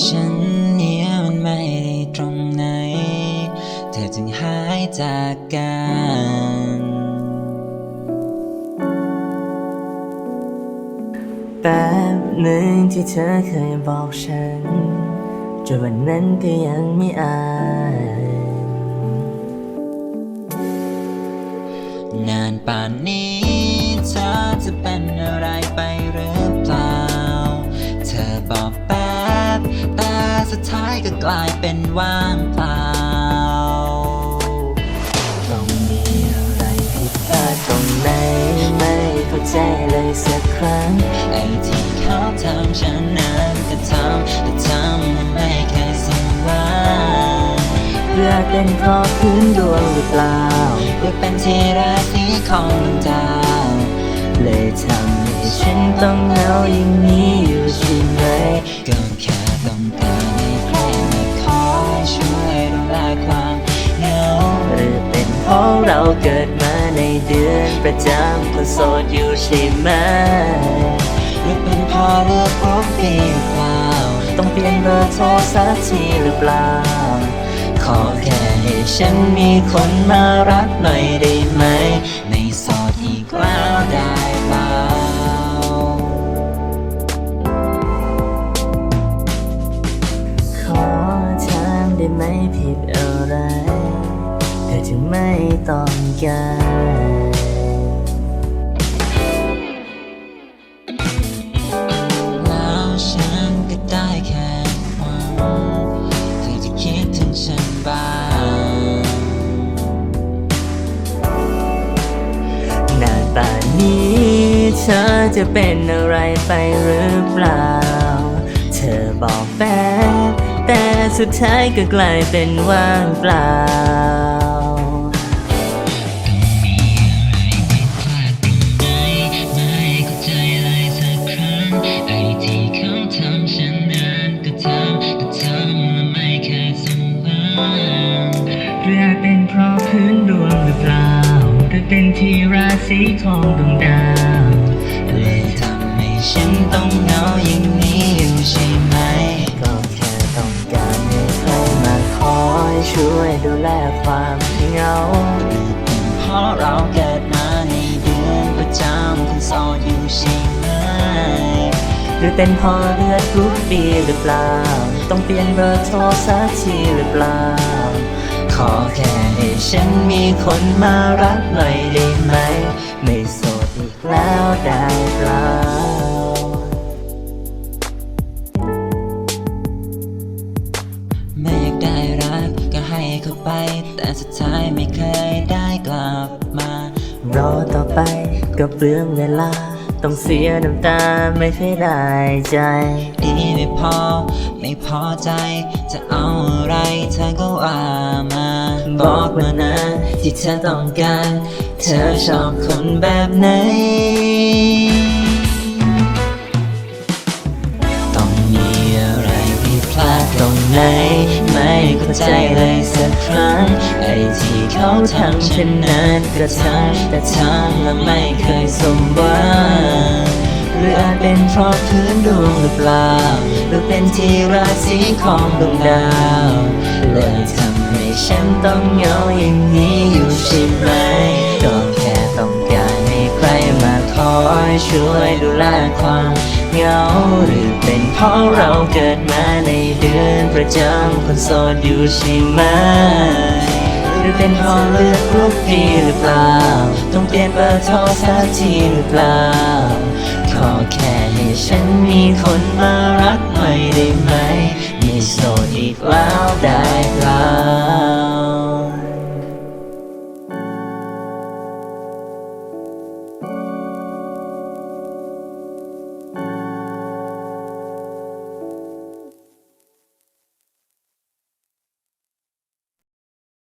ฉันเนี่ยมันไม่ได้ตรงไหน เธอจึงหายจากกันแบบหนึ่งที่เธอเคยบอกฉันจนวันนั้นก็ยังไม่อาจนานป่านนี้เธอจะเป็นอะไรไปหรือเปล่า เธอบอก สุดท้ายก็กลายเป็นว่างเปล่าต้องมีอะไรผิดพลาดตรงไหนไม่เข้าใจเลยสักครั้งไอ้ที่เขาทำฉันนั้นก็ทำแต่ทำมันไม่เคยสมหวังเพื่อเป็นเพราะพื้นดวงหรือเปล่าหรือเป็นที่ราศีของดาวเลยทำให้ฉันต้องเหงาอย่างนี้อยู่ใช่ไหมก็แค่ ประจำคนโสดอยู่ใช่ไหมหรือเป็นพอเลือกรักปีเปล่าต้องเปลี่ยนเบอร์โทรสักทีหรือเปล่า ขอแค่ให้ฉันมีคนมารักหน่อยได้ไหม ไม่โสดอีกแล้วได้เปล่าขอถามได้ไหมผิดอะไร เธอจึงไม่ต้องการ เธอจะคิดถึงฉันบ้างหน้าตานี้เธอจะเป็นอะไรไปหรือเปล่า เธอบอกแฟนแต่สุดท้ายก็กลายเป็นว่างเปล่า ที่ราศีของดวงดาวเลยทำให้ฉันต้องเหงาอย่างนี้อยู่ใช่ไหม ก็แค่ต้องการให้ใครมาคอยช่วยดูแลความเหงาเป็นเพราะเราเกิดมาในเดือนประจำคนโสดอยู่ใช่ไหมหรือเป็นเพอเลือดทุกปีหรือเปล่า ต้องเปลี่ยนเบอร์โทรสักทีหรือเปล่า อแค่ให้ฉันมีคนมารักหน่อยได้ไหม ไม่โสดอีกแล้วได้เปล่าไม่อยากได้รักก็ให้เขาไป แต่สุดท้ายไม่เคยได้กลับมา รอต่อไปก็เปลืองเวลา ต้องเสียน้ำตาไม่เคยได้ใจดี ไม่พอ ไม่พอใจ จะเอาอะไรเธอก็ว่ามา บอกมานะที่เธอต้องการ เธอชอบคนแบบไหน ต้องมีอะไรผิดพลาดตรงไหน ไม่เข้าใจเลยสักครั้ง ไอ้ที่เขาทำฉันนั้นก็ทำแต่ทำและไม่เคยสมหวังหรืออาจ เพราะพื้นดวงหรือเปล่าหรือเป็นที่ราศีของดวงดาวเลยทำให้ฉันต้องเหงาอย่างนี้อยู่ใช่ไหมก็แค่ต้องการให้ใครมาคอยช่วยดูแลความเหงาหรือเป็นเพราะเราเกิดมาในเดือนประจำคนโสดอยู่ใช่ไหมหรือเป็นเพราะเลือกรูปปีหรือเปล่า ต้องเปลี่ยนเบอร์โทรสักทีหรือเปล่า อแค่ให้ฉันมีคนมารักหน่อยได้ไหม มีโสดอีกแล้วได้เปล่า